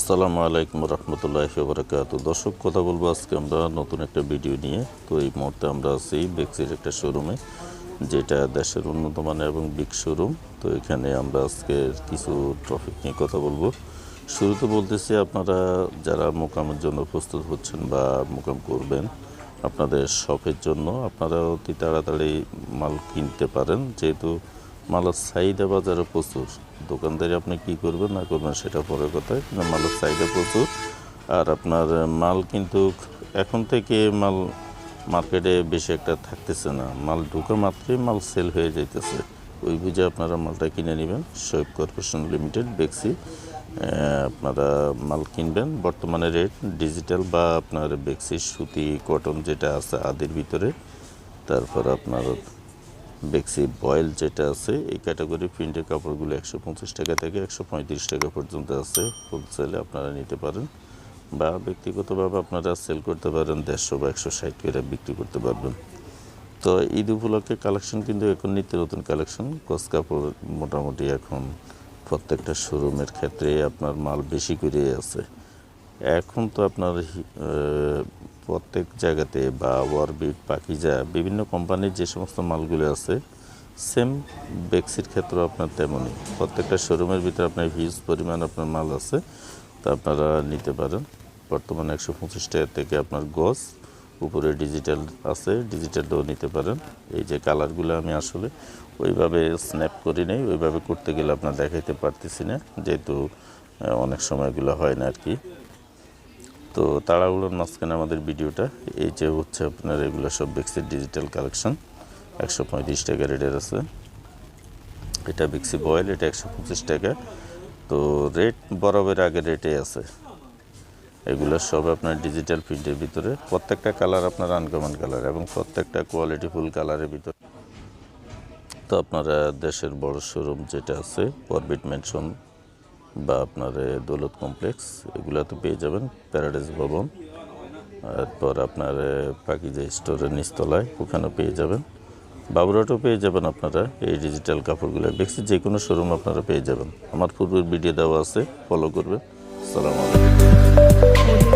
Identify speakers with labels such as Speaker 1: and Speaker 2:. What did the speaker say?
Speaker 1: আসসালামু আলাইকুম রহমতুল্লাহ বরকাত দর্শক, কথা বলব আজকে আমরা নতুন একটা ভিডিও নিয়ে। তো এই মুহূর্তে আমরা আছি বেক্সির একটা শোরুমে যেটা দেশের উন্নত মানের এবং বিগ শোরুম তো এখানে আমরা আজকে কিছু ট্রফিক নিয়ে কথা বলব। শুরুতে বলতেছি, আপনারা যারা মোকামের জন্য প্রস্তুত হচ্ছেন বা মোকাম করবেন, আপনাদের শপের জন্য আপনারা অতি তাড়াতাড়ি মাল কিনতে পারেন। যেহেতু মালের চাহিদা বাজারে প্রচুর দোকানদারি আপনি কি করবেন, না করবেন সেটা পরের কথা। কিন্তু মালের চাহিদা প্রচুর। আর আপনার মাল কিন্তু এখন থেকে মাল মার্কেটে বেশি একটা থাকতেছে না। মাল ঢুকে মাত্রই মাল সেল হয়ে যাইতেছে। ওই বুঝে আপনারা মালটা কিনে নেবেন। শোয়েব কর্পোরেশন লিমিটেড, বেক্সি আপনারা মাল কিনবেন। বর্তমানে রেট ডিজিটাল বা আপনার বেক্সি, সুতি, কটন যেটা আছে আদির ভিতরে। তারপর আপনার বেক্সি বয়েল যেটা আছে, এই ক্যাটাগরি প্রিন্টের কাপড়গুলো একশো পঁচিশ টাকা থেকে একশো পঁয়ত্রিশ টাকা পর্যন্ত আছে। হোলসেলে আপনারা নিতে পারেন বা ব্যক্তিগতভাবে আপনারা সেল করতে পারেন দেড়শো বা একশো ষাট করে বিক্রি করতে পারবেন। তো ঈদ উপলক্ষে কালেকশন কিন্তু এখন নিত্য নতুন কালেকশন কস কাপড় মোটামুটি এখন প্রত্যেকটা শোরুমের ক্ষেত্রে আপনার মাল বেশি করে আছে। এখন তো আপনার প্রত্যেক জায়গাতে বা ওয়ারবিট পাকিজা, বিভিন্ন কোম্পানির যে সমস্ত মালগুলো আছে সেম বেক্সির ক্ষেত্রেও আপনার তেমনই। প্রত্যেকটা শোরুমের ভিতরে আপনার হিউজ পরিমাণ আপনার মাল আছে, তা আপনারা নিতে পারেন। বর্তমানে একশো পঁচিশ টাকা থেকে আপনার গজ, উপরে ডিজিটাল আছে ডিজিটালটাও নিতে পারেন। এই যে কালারগুলো আমি আসলে ওইভাবে স্ন্যাপ করি নাই, ওইভাবে করতে গেলে আপনার দেখাইতে পারতেছি না, যেহেতু অনেক সময়গুলো হয় না আর কি। তো তাড়াহুড়োর মাঝখানে আমাদের ভিডিওটা, এই যে হচ্ছে আপনার এগুলো সব বেক্সির ডিজিটাল কালেকশন একশো পঁয়ত্রিশ টাকা রেটের আছে। এটা বেক্সি বয়েল এটা একশো পঁচিশ টাকা। তো রেট বরাবর আগে রেটে আছে। এগুলো সব আপনার ডিজিটাল প্রিন্টের ভিতরে। প্রত্যেকটা কালার আপনার আনকমন কালার এবং প্রত্যেকটা কোয়ালিটি ফুল কালারের ভিতরে। তো আপনারা দেশের বড় শোরুম যেটা আছে অরবিট মেনশন বা আপনার দৌলত কমপ্লেক্স, এগুলাতে পেয়ে যাবেন, প্যারাডাইস ভবন। তারপর আপনার পাকিজা স্টোরের নিচতলায় ওখানেও পেয়ে যাবেন। বাবুরাটও পেয়ে যাবেন আপনারা এই ডিজিটাল কাপড়গুলো। দেখছি যে কোনো শোরুম আপনারা পেয়ে যাবেন। আমার পূর্বের ভিডিও দেওয়া আছে ফলো করবেন। সালাম আলাইকুম।